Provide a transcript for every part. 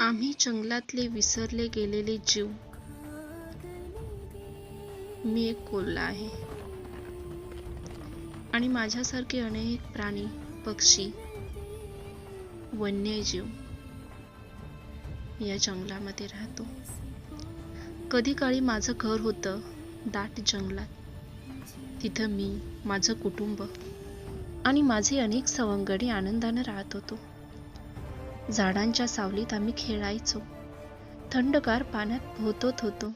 आम्ही जंगलातले विसरले गेलेले जीव. मी एक कोल्हा आहे. आणि माझ्यासारखे अनेक प्राणी पक्षी वन्यजीव या जंगलामध्ये राहतो. कधी काळी माझं घर होतं दाट जंगलात. तिथं मी माझं कुटुंब आणि माझे अनेक सवंगडी आनंदानं राहत होतो. झाडांच्या सावलीत आम्ही खेळायचो. थंडगार पाण्यात पोहतत होतो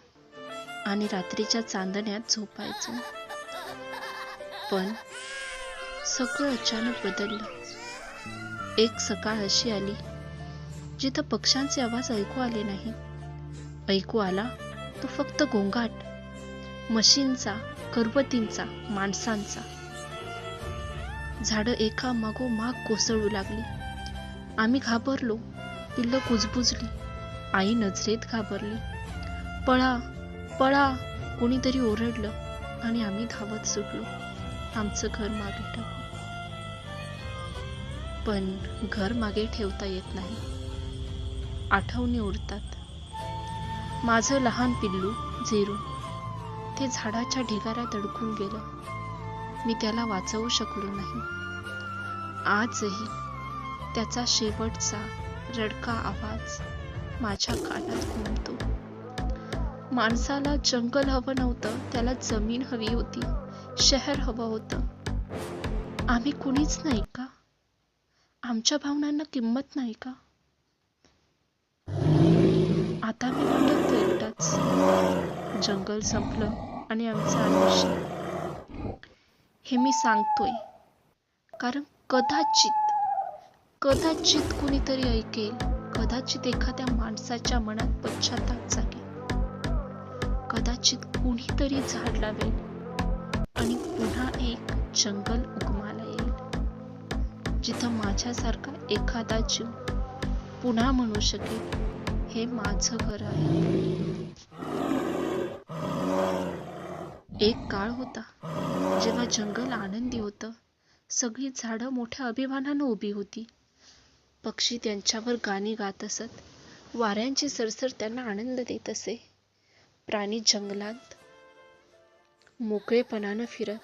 आणि रात्रीच्या चांदण्यात झोपायचो. पण सगळं अचानक बदललं. एक सकाळ अशी आली जिथं पक्ष्यांचे आवाज ऐकू आले नाही. ऐकू आला तो फक्त गोंगाट मशीनचा करवतींचा माणसांचा. झाडं एका मागोमाग कोसळू लागली. आम्ही घाबरलो. पिल्लं कुजबुजली. आई नजरेत घाबरली. पळा पळा कोणीतरी ओरडलं आणि आम्ही धावत सुटलो. आमचं घर मागे टाकू. पण घर मागे ठेवता येत नाही. आठवणी उरतात. माझं लहान पिल्लू झेरू ते झाडाच्या ढिगाऱ्यात अडकून गेलं. मी त्याला वाचवू शकलो नाही. आजही त्याचा शेवटचा रडका आवाज माझ्या कानात घुमतो. माणसाला जंगल हवं नव्हतं त्याला जमीन हवी होती शहर हवं होतं. आम्ही कुणीच नाही का? आमच्या भावनांना किंमत नाही का? आता मी म्हणतो एकटाच जंगल संपलं आणि आमचं आयुष्य. हे मी सांगतोय. कारण कदाचित कदाचित कुणीतरी ऐकेल कदाचित एखाद्या माणसाच्या मनात पश्चाताप जागेल. कदाचित कुणीतरी झाड लावेल आणि पुन्हा एक जंगल उगमाला येईल जिथं माझ्यासारखा एखादा जीव पुन्हा म्हणू शकेल हे माझं घर आहे. एक काळ होता जेव्हा जंगल आनंदी होतं. सगळी झाडं मोठ्या अभिमानानं उभी होती. पक्षी त्यांच्यावर गाणी गात असत. वाऱ्यांची सरसर त्यांना आनंद देत असे. प्राणी जंगलात मोकळेपणानं फिरत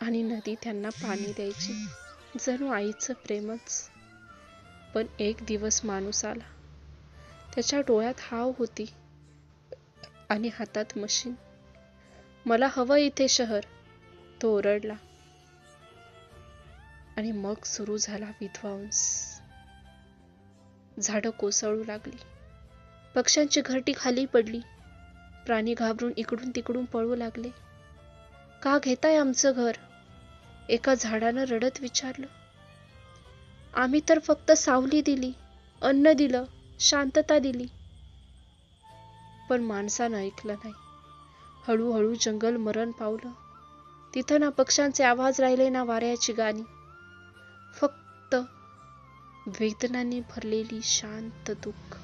आणि नदी त्यांना पाणी द्यायची. जणू आईचं प्रेमच पण एक दिवस माणूस आला. त्याच्या डोळ्यात हाव होती आणि हातात मशीन. मला हवं इथे शहर. तो ओरडला. आणि मग सुरू झाला विध्वंस. झाडं कोसळू लागली. पक्ष्यांची घरटी खाली पडली. प्राणी घाबरून इकडून तिकडून पळू लागले. का घेताय आमचं घर? एका झाडानं रडत विचारलं. आम्ही तर फक्त सावली दिली अन्न दिलं शांतता दिली. पण माणसानं ऐकलं नाही. हळूहळू जंगल मरण पावलं. तिथं ना पक्ष्यांचे आवाज राहिले ना वाऱ्याची गाणी. फक्त वेदनाने भरलेली शांत दुःख.